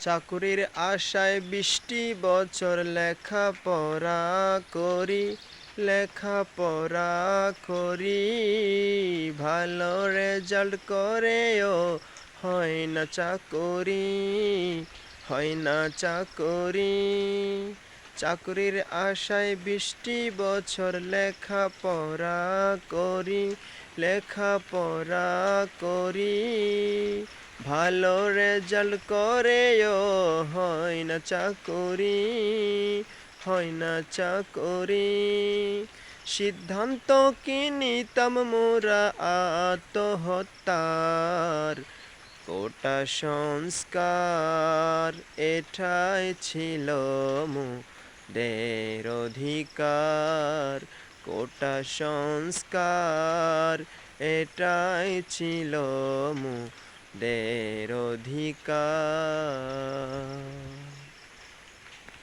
চাকুরির আশায় বৃষ্টি বছর লেখাপড়া করি লেখাপড়া করি। ভালো রেজাল্ট করেও হয় না চাকরি, হয় না চাকরি। চাকরির আশায় বৃষ্টি বছর লেখাপড়া করি লেখাপড়া করি। ভালো রেজাল্ট করেও হয় না চাকরি, হয় না চাকরি। সিদ্ধান্ত কি নিতাম মোরা আত্মহত্যার? কোটা সংস্কার এটাই ছিল মোদের অধিকার। কোটা সংস্কার এটাই ছিল মোদের দের অধিকার